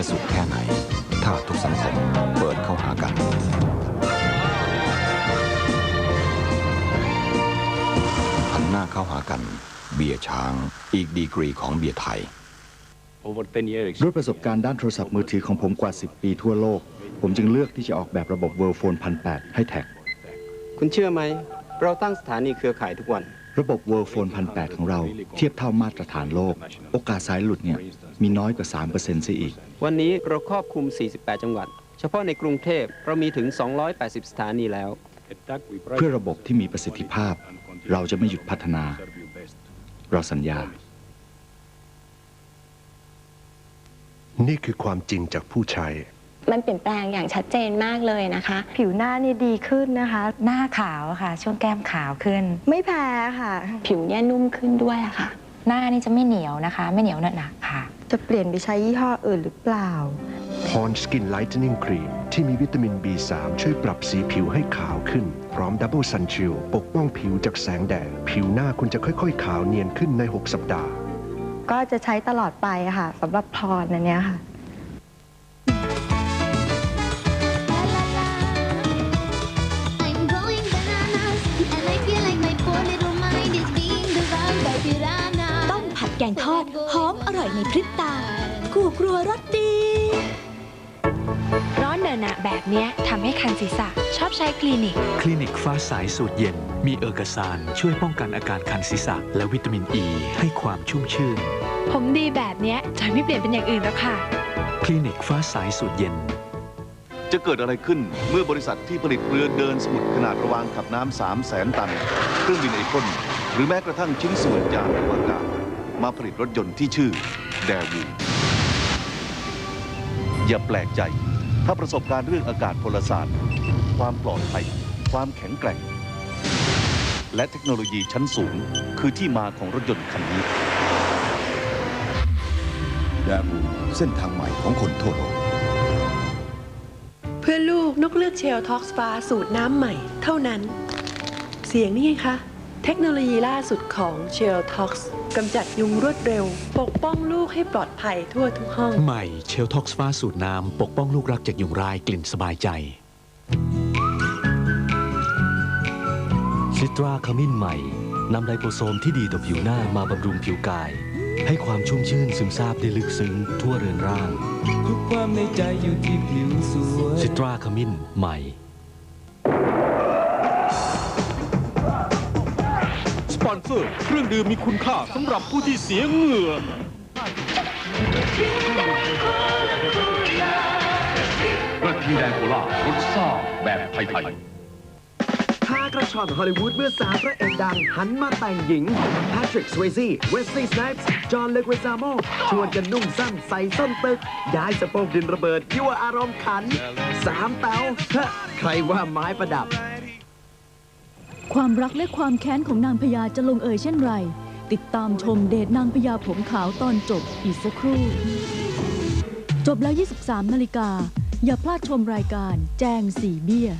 จะสุขแค่ไหน ถ้าทุกสังคมเปิดเข้าหากันหันหน้าเข้าหากัน เบียร์ช้าง อีกดีกรีของเบียร์ไทย ด้วยประสบการณ์ด้านโทรศัพท์มือถือของผมกว่า 10 ปีทั่วโลก ผมจึงเลือกที่จะออกแบบระบบ World Phone 1008 ให้แท็ก คุณเชื่อไหม เราตั้งสถานีเครือข่ายทุกวัน ระบบ World Phone 1008 ของเรา เทียบเท่ามาตรฐานโลก โอกาสสายหลุดเนี่ย มีน้อยกว่า3%เสียอีก วันนี้เราครอบคลุม 48 จังหวัด เฉพาะในกรุงเทพเรามีถึง 280 สถานีแล้ว เพื่อระบบที่มีประสิทธิภาพ เราจะไม่หยุดพัฒนา เราสัญญา นี่คือความจริงจากผู้ใช้ มันเปลี่ยนแปลงอย่างชัดเจนมากเลยนะคะ ผิวหน้านี่ดีขึ้นนะคะ หน้าขาวค่ะ ช่วงแก้มขาวขึ้น ไม่แพ้ค่ะ ผิวเนี่ยนุ่มขึ้นด้วยอะค่ะ หน้านี่จะไม่เหนียวนะคะ ไม่เหนียวหนักหนักๆค่ะ จะเปลี่ยนไปใช้ยี่ห้ออื่นหรือเปล่า พรสกินไลท์เทนนิ่งครีมที่มีวิตามิน B3 ช่วยปรับสีผิวให้ขาวขึ้น พร้อมดับเบิลซันชิลปกป้องผิวจากแสงแดด ผิวหน้าคุณจะค่อยๆ ขาวเนียนขึ้นใน 6 สัปดาห์ ก็จะใช้ตลอดไปอะค่ะสำหรับพรอันเนี้ยค่ะ แกงทอดหอมอร่อยในพริบตา คู่ครัวรสดี ร้อนเนอะหนะแบบเนี้ยทำให้คันศีรษะ ชอบใช้คลินิก คลินิกฟ้าใสสูตรเย็น มีเออร์กซานช่วยป้องกันอาการคันศีรษะ และวิตามินอ e ีให้ความชุ่มชื่น ผมดีแบบเนี้ยจะไม่เปลี่ยนเป็นอย่างอื่นแล้วค่ะ คลินิกฟ้าใสสูตรเย็น จะเกิดอะไรขึ้นเมื่อบริษัทที่ผลิตเรือเดินสมุทรขนาดระวางขับน้ำสามแสนตัน เครื่องบินไอพ่นหรือแม้กระทั่งชิ้นส่วนยานอวกาศ มาผลิตรถยนต์ที่ชื่อแดวูอย่าแปลกใจ ถ้าประสบการณ์เรื่องอากาศพลศาสตร์ ความปลอดภัย ความแข็งแกร่ง และเทคโนโลยีชั้นสูง คือที่มาของรถยนต์คันนี้แดบูเส้นทางใหม่ของคนทั่วโลกเพื่อลูกนกเลือกเชลท็อกซ์ฟ้าสูตรน้ำใหม่ เท่านั้น เสียงนี่ไงคะ เทคโนโลยีล่าสุดของเชลท็อกซ์กำจัดยุงรวดเร็ว ปกป้องลูกให้ปลอดภัยทั่วทุกห้อง ใหม่เชลท็อกซ์ฟ้าสูตรน้ำ ปกป้องลูกรักจากยุงร้ายกลิ่นสบายใจซิตราขมิ้นใหม่นำไลโปโซมที่ดีต่อผิวหน้ามาบำรุงผิวกาย ให้ความชุ่มชื่นซึมซาบได้ลึกซึ้งทั่วเรือนร่างทุกความในใจอยู่ที่ผิวสวยซิตราขมิ้นใหม่ นเซอร์ เครื่องดื่มมีคุณค่าสำหรับผู้ที่เสียเหงื่อ กระทิงแดงโคลารสซ่าแบบไทยๆท้ากระชอนฮอลลีวูดเมื่อสามพระเอกดัง หันมาแต่งหญิงแพทริกสเวซี่เวสลีย์สไนป์จอห์นเลกเวซาโมชวนกันนุ่งสั้นใส่ส้นตึก ย้ายสะโพกดินระเบิดยั่วอารมณ์ขันสามเต๋าฮะใครว่าไม้ประดับ ความรักและความแค้นของนางพญาจะลงเอยเช่นไร ติดตามชมเดทนางพญาผมขาวตอนจบอีกสักครู่ จบแล้ว 23นาฬิกาอย่าพลาดชมรายการแจงสีเบี้ย